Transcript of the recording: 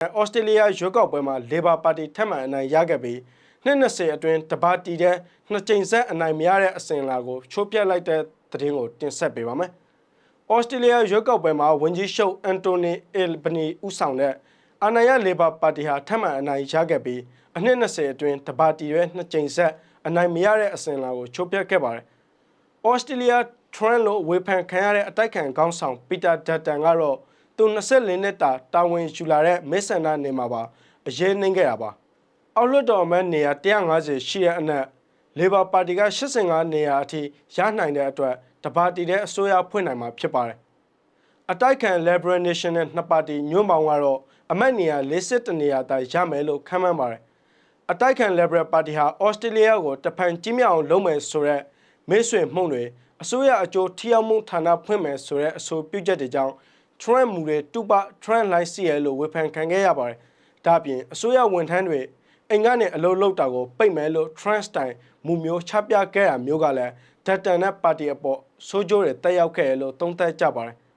ဩစတြေးလျရွေးကောက်ပွဲမှာ Labor Party ထက်မှန်အနိုင်ရခဲ့ပြီးနှစ်20အတွင်းတပါတီတဲ့နှစ်ကြိမ်ဆက်အနိုင်မရတဲ့အစဉ်အလာကိုချိုးပြလိုက်တဲ့သတင်းကိုတင်ဆက်ပေးပါမယ်။ဩစတြေးလျရွေးကောက်ပွဲမှာဝန်ကြီးချုပ်အန်တိုနီအယ်ဘနီဦးဆောင်တဲ့အာဏာရ Labor Party ဟာထက်မှန်အနိုင်ရခဲ့ပြီးအနှစ်20အတွင်းတပါတီရဲ့နှစ်ကြိမ်ဆက်အနိုင်မရတဲ့အစဉ်အလာကိုချိုးပြခဲ့ပါတယ်။ဩစတြေးလျထရန်လို့ဝေဖန်ခံရတဲ့အတိုက်ခံခေါင်းဆောင်ပီတာဒတ်တန်ကတော့ သူ24နှစ်တာတာဝန်ယူလာတဲ့မစ်ဆန္ဒနေမှာပါအရေးနှိမ့်ခဲ့တာပါအောက်လွှတ်တော်အမတ်နေရာ150ရှိတဲ့အနက် Labor Party က85နေရာအထိရနိုင်တဲ့အတွက်တပါတီတဲ့အစိုးရဖွဲ့နိုင်မှာဖြစ်ပါတယ်အတိုက်ခံ Liberal National နှစ်ပါတီညွန့်ပေါင်းကတော့အမတ်နေရာ41နေရာသာရမယ်လို့ခန့်မှန်းပါတယ်အတိုက်ခံ Liberal Party ဟာဩစတြေးလျကိုတဖန်ကြီးမြောင်အောင်လုပ်မယ်ဆိုတဲ့မိတ်ဆွေမှုန့်တွေအစိုးရအကျိုးထိရောက်မှုဌာနဖွင့်မယ်ဆိုတဲ့အဆိုပြုချက်တွေကြောင့် Trump မူတွေတူပ Trump လိုက်စီရလို့ဝေဖန်ခံခဲ့ရပါတယ်။ဒါ့အပြင်အစိုးရဝန်ထမ်းတွေအိမ်ကနေအလုပ်လုပ်တာကိုပိတ်မယ်လို့ Trump စတိုင်မူမျိုးချပြခဲ့တာမျိုးကလည်းဒတ်တန်နဲ့ပါတီအပေါ်ဆိုးကျိုးတွေတက်ရောက်ခဲ့တယ်လို့သုံးသပ်ကြပါတယ်။